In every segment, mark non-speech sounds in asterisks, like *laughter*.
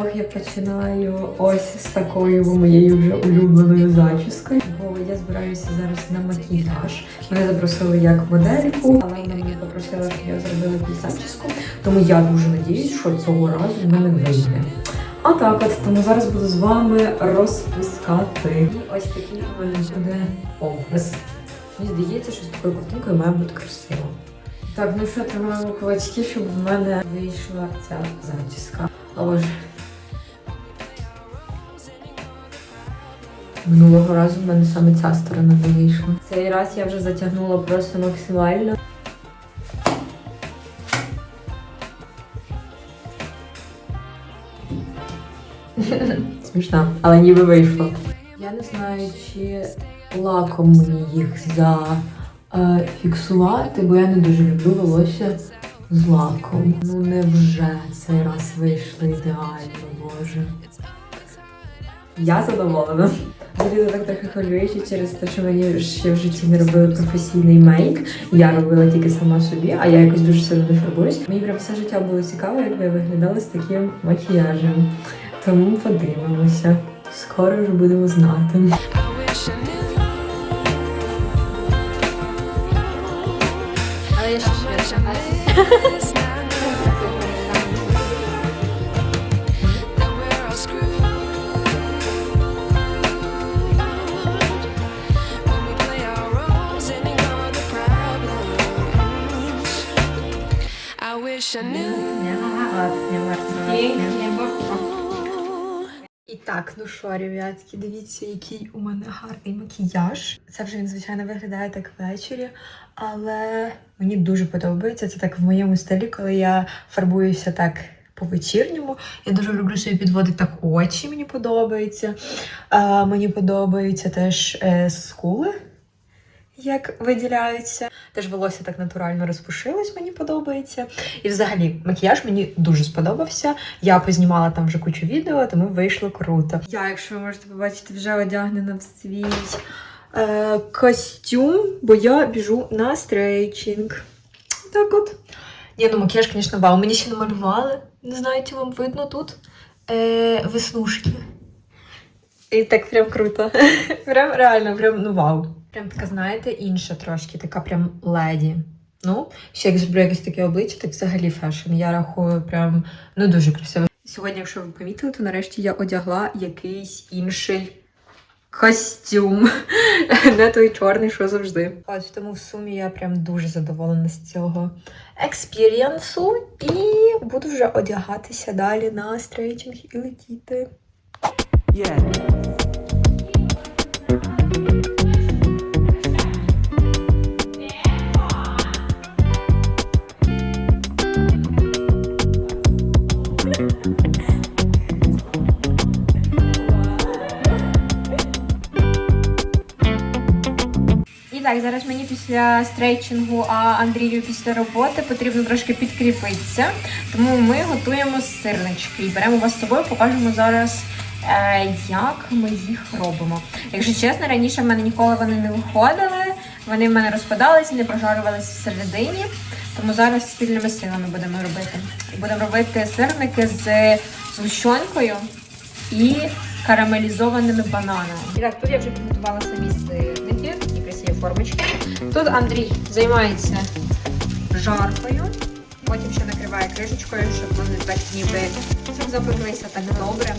влог я починаю ось з такою моєю вже улюбленою зачіскою. Бо я збираюся зараз на макіяж. Мене запросили як модельку, але мене попросила, щоб я зробила якусь зачіску. Тому я дуже надіюсь, що цього разу в мене вийде. А так от, тому зараз буду з вами розпускати. І ось такий у мене буде образ. Мені здається, що з такою ковтинкою має бути красиво. Так, ну що, тримаємо кулачки, щоб в мене вийшла ця зачіска. Але ж минулого разу в мене саме ця сторона не вийшла. Цей раз я вже затягнула просто максимально. *laughs* Смішна, але ніби вийшло. Я не знаю, чи лаком мені їх за е, бо я не дуже люблю волосся з лаком. Ну невже цей раз вийшло ідеально, боже. Я задоволена. Взагалі так трохи хвилюючи через те, що мені ще в житті не робили професійний мейк. Я робила тільки сама собі, а я якось дуже сильно не фарбуюсь. Мені прям все життя було цікаво, як би я виглядала з таким макіяжем. Тому подивимося. Скоро вже будемо знати. І так, ну що, ребятки, дивіться, який у мене гарний макіяж. Це вже він, звичайно, виглядає так ввечері, але мені дуже подобається. Це так в моєму стилі, коли я фарбуюся так по-вечірньому. Я дуже люблю собі підводити так очі, мені подобається. А, мені подобаються теж е, скули, як виділяються. Теж волосся так натурально розпушилось, мені подобається. І взагалі макіяж мені дуже сподобався. Я познімала там вже кучу відео, тому вийшло круто. Я, якщо ви можете побачити, вже одягнена в свій е, костюм, бо я біжу на стрейчинг. Так от. Ні, ну макіяж, звісно, вау. Мені ще намалювали. Не знаю, чи вам видно тут е, веснушки. І так прям круто. *laughs* прям реально, прям ну вау. Прям така, знаєте, інша трошки, така прям леді. Ну, ще як зроблю якесь таке обличчя, так взагалі фешн. Я рахую прям ну дуже красиво. Сьогодні, якщо ви помітили, то нарешті я одягла якийсь інший костюм. *laughs* Не той чорний, що завжди. От тому в сумі я прям дуже задоволена з цього експірієнсу. І буду вже одягатися далі на стрейчинг і летіти. Зараз мені після стрейчингу, а Андрію після роботи потрібно трошки підкріпитися. Тому ми готуємо сирнички і беремо вас з собою, покажемо зараз, е, як ми їх робимо. Якщо чесно, раніше в мене ніколи вони не виходили, вони в мене розпадалися, не прожарювалися всередині. Тому зараз спільними силами будемо робити. І будемо робити сирники з згущенкою і карамелізованими бананами. І так, тут я вже підготувала самі сирники, формочки. Тут Андрій займається жаркою, потім ще накриває кришечкою, щоб вони так ніби щоб запеклися так добре.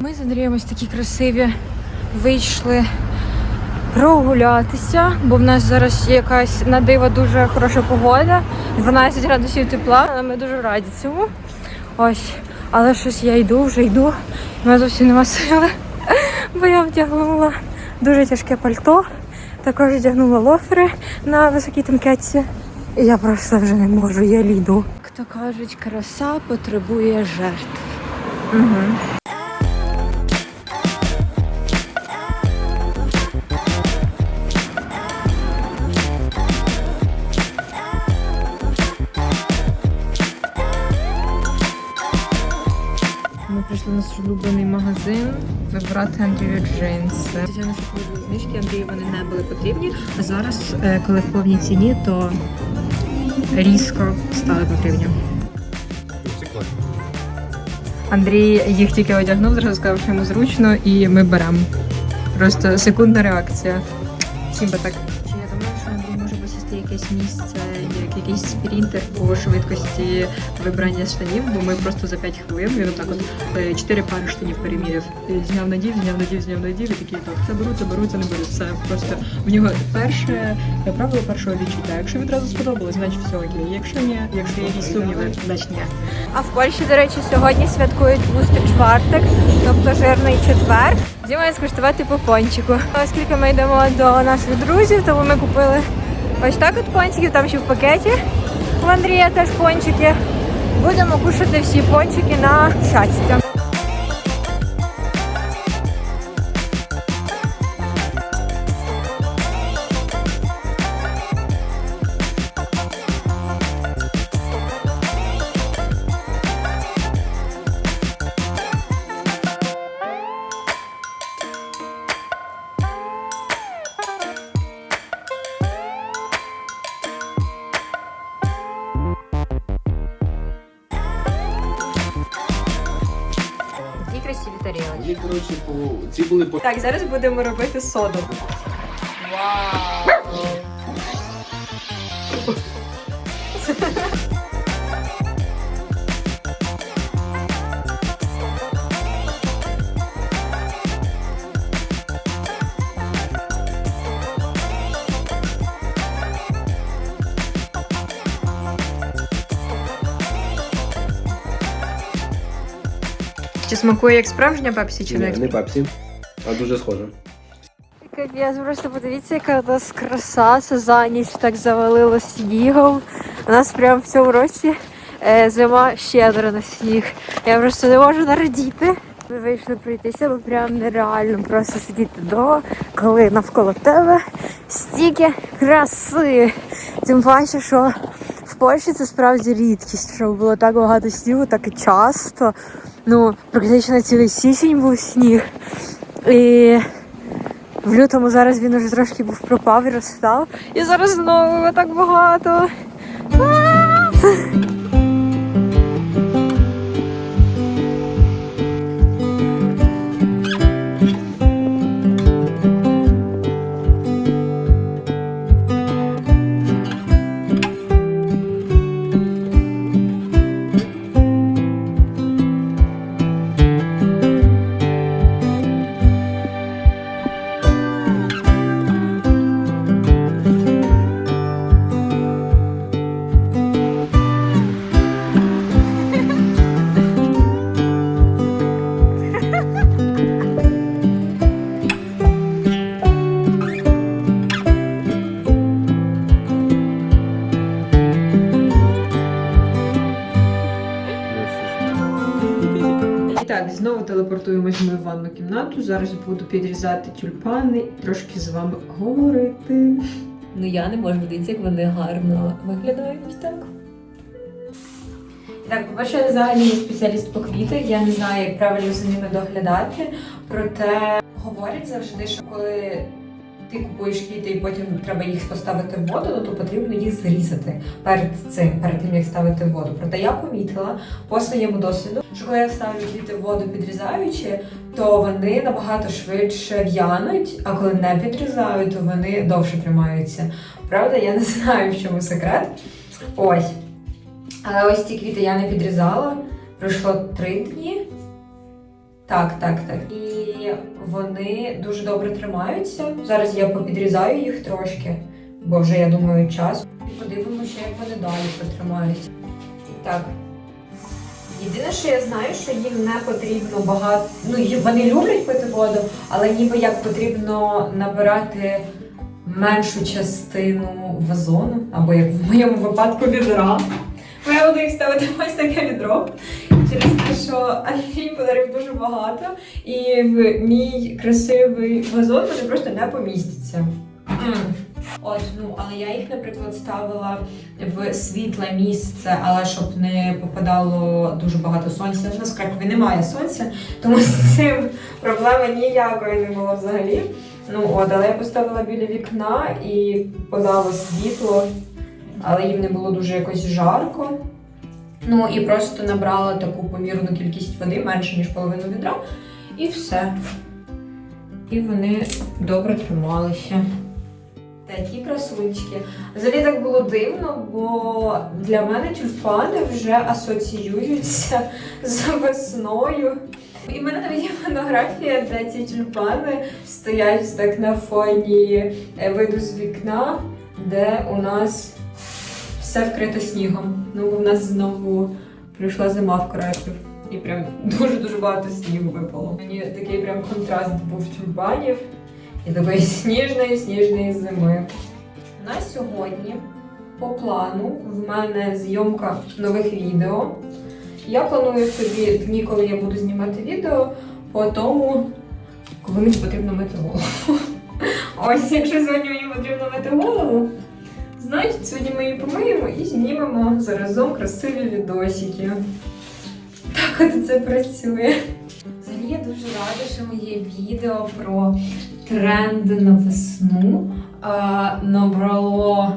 Ми з Андрієм ось такі красиві вийшли прогулятися, бо в нас зараз якась на диво дуже хороша погода, 12 градусів тепла, але ми дуже раді цьому. Ось, але щось я йду, вже йду. У мене зовсім нема сили, бо я вдягнула дуже тяжке пальто. Також вдягнула лофери на високій танкетці. І я просто вже не можу, я ліду. Хто кажуть, краса потребує жертв. Угу. Наш улюблений магазин вибрати Андрію джинси. Коли Андрію вони не були потрібні. А зараз, е, коли в повній ціні, то різко стали потрібні. Андрій їх тільки одягнув, зразу сказав, що йому зручно, і ми беремо. Просто секундна реакція. Всім би так. Якесь місце, як якийсь спринтер по швидкості вибрання штанів, бо ми просто за 5 хвилин він отак от е, чотири пари штанів переміряв. Зняв надів, зняв надів, зняв надів, і такий так, це беру, це беру, це не беру. Все просто в нього перше е, правило першого відчуття. Якщо відразу сподобалось, значить все окей. Якщо ні, якщо є якісь сумніви, значить ні. А в Польщі, до речі, сьогодні святкують Тłusty чвартик, тобто жирний четвер. Дімає скуштувати по пончику. Оскільки ми йдемо до наших друзів, тому ми купили ось так от пончиків, там ще в пакеті. У Андрія теж пончики. Будемо кушати всі пончики на щастя. Ці були по... Так, зараз будемо робити соду. Чи смакує як справжня пепсі, чи Ні, не пепсі, а дуже схоже. Капець, просто подивіться, яка у нас краса. Це за ніч так завалило снігом. У нас прямо в цьому році е, зима щедра на сніг. Я просто не можу нарадіти. Ми вийшли пройтися, бо прям нереально просто сидіти вдома, коли навколо тебе стільки краси. Тим паче, що в Польщі це справді рідкість, щоб було так багато снігу, так і часто. Ну, практично цілий січень був сніг. І в лютому зараз він уже трошки був пропав і розстав. І зараз знову так багато. Телепортуємось ми в ванну кімнату. Зараз буду підрізати тюльпани і трошки з вами говорити. Ну я не можу дивитися, як вони гарно виглядають так. Так, по-перше, я взагалі не спеціаліст по квітах, я не знаю, як правильно за ними доглядати. Проте говорять завжди, що коли ти купуєш квіти і потім треба їх поставити в воду, то потрібно їх зрізати перед цим, перед тим як ставити в воду. Проте я помітила по своєму досвіду, що коли я ставлю квіти в воду підрізаючи, то вони набагато швидше в'януть, а коли не підрізаю, то вони довше тримаються. Правда, я не знаю, в чому секрет. Ось. Але ось ці квіти я не підрізала. Пройшло три дні. Так, так, так. І вони дуже добре тримаються. Зараз я попідрізаю їх трошки, бо вже я думаю час. І подивимося, як вони далі протримаються. Так. Єдине, що я знаю, що їм не потрібно багато. Ну, вони люблять пити воду, але ніби як потрібно набирати меншу частину вазону, або як в моєму випадку відра. Бо я буду їх ставити ось таке відро. Через те, що Андрій подарив дуже багато, і в мій красивий вазон вони просто не помістяться. От, ну, але я їх, наприклад, ставила в світле місце, але щоб не попадало дуже багато сонця. У нас в Кракові немає сонця, тому з цим проблеми ніякої не було взагалі. Ну от, але я поставила біля вікна і подала світло, але їм не було дуже якось жарко. Ну і просто набрала таку помірну кількість води, менше ніж половину відра, і все. І вони добре трималися. Такі красунчики. Взагалі так було дивно, бо для мене тюльпани вже асоціюються з весною. І в мене навіть є фотографія, де ці тюльпани стоять так на фоні е, виду з вікна, де у нас все вкрито снігом. Ну, бо в нас знову прийшла зима в Краків. І прям дуже-дуже багато снігу випало. Мені такий прям контраст був тюльпанів і такої сніжної, сніжної зими. На сьогодні, по плану, в мене зйомка нових відео. Я планую собі дні, коли я буду знімати відео, по тому, коли мені потрібно мити голову. *laughs* Ось, якщо сьогодні мені потрібно мити голову, значить сьогодні ми її помиємо і знімемо заразом красиві відосики. Так от це працює. Взагалі я дуже рада, що моє відео про тренди на весну е, набрало.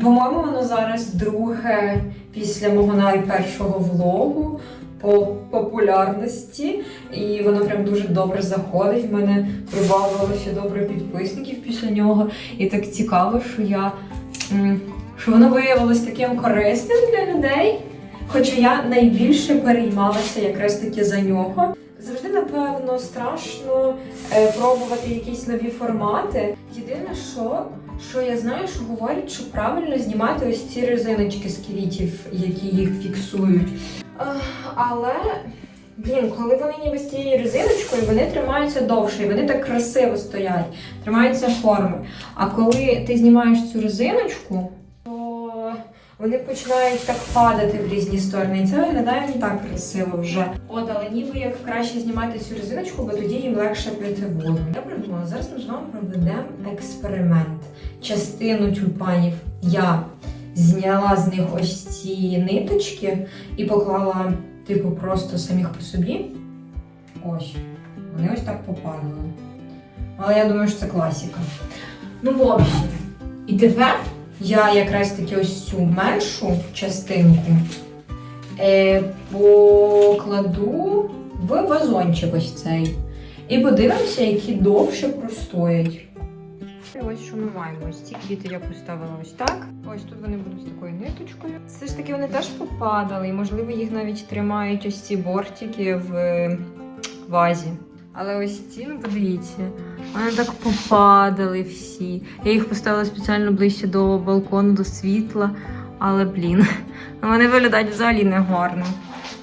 По-моєму, воно зараз друге після мого найпершого влогу по популярності. І воно прям дуже добре заходить. В мене прибавилося добре підписників після нього. І так цікаво, що я що воно виявилось таким корисним для людей. Хоча я найбільше переймалася якраз таки за нього. Завжди, напевно, страшно е, пробувати якісь нові формати. Єдине, що, що я знаю, що говорять, що правильно знімати ось ці резиночки з квітів, які їх фіксують. Е, але, блін, коли вони ніби з цією резиночкою, вони тримаються довше, і вони так красиво стоять, тримаються форми. А коли ти знімаєш цю резиночку, то вони починають так падати в різні сторони. І це виглядає не так красиво вже. От, але ніби як краще знімати цю резиночку, бо тоді їм легше пити воду. Я придумала, зараз ми з вами проведемо експеримент. Частину тюльпанів я зняла з них ось ці ниточки і поклала, типу, просто самих по собі. Ось. Вони ось так попадали. Але я думаю, що це класіка. Ну, в общем. І тепер я якраз таки ось цю меншу частинку е, покладу в вазончик ось цей. І подивимося, які довше простоять. І ось що ми маємо. Ось ці квіти я поставила ось так. Ось тут вони будуть з такою ниточкою. Все ж таки вони теж попадали, і можливо їх навіть тримають ось ці бортики в вазі. Але ось ці, ну подивіться, вони так попадали всі. Я їх поставила спеціально ближче до балкону, до світла. Але блін, *laughs* вони виглядають взагалі не гарно.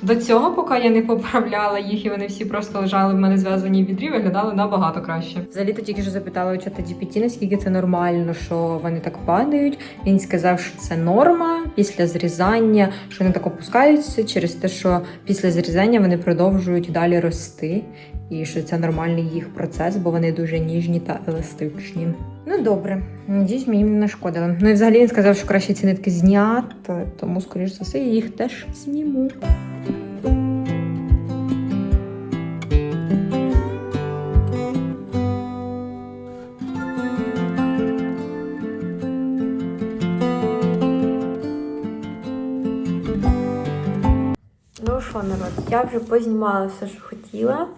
До цього, поки я не поправляла їх, і вони всі просто лежали в мене зв'язані відрі, виглядали набагато краще. Взагалі то тільки що запитала у чата GPT, наскільки це нормально, що вони так падають. Він сказав, що це норма після зрізання, що вони так опускаються через те, що після зрізання вони продовжують далі рости, і що це нормальний їх процес, бо вони дуже ніжні та еластичні. Ну добре, надіюсь, мені не нашкодили. Ну і взагалі він сказав, що краще ці нитки зняти, тому, скоріш за все, я їх теж зніму. Ну що, народ, я вже познімала все, що хотіла,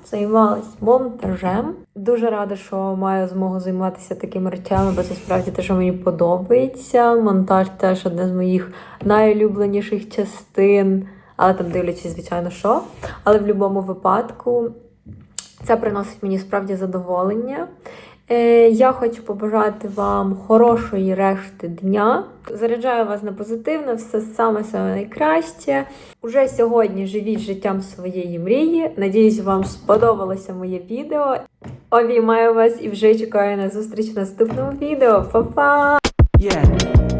займалась монтажем. Дуже рада, що маю змогу займатися такими речами, бо це справді те, що мені подобається. Монтаж теж одна з моїх найулюбленіших частин. Але там дивлячись, звичайно, що. Але в будь-якому випадку це приносить мені справді задоволення. Е, я хочу побажати вам хорошої решти дня. Заряджаю вас на позитивне, все саме саме найкраще. Уже сьогодні живіть життям своєї мрії. Надіюсь, вам сподобалося моє відео. Обіймаю вас і вже чекаю на зустріч в наступному відео. Па-па! Yeah.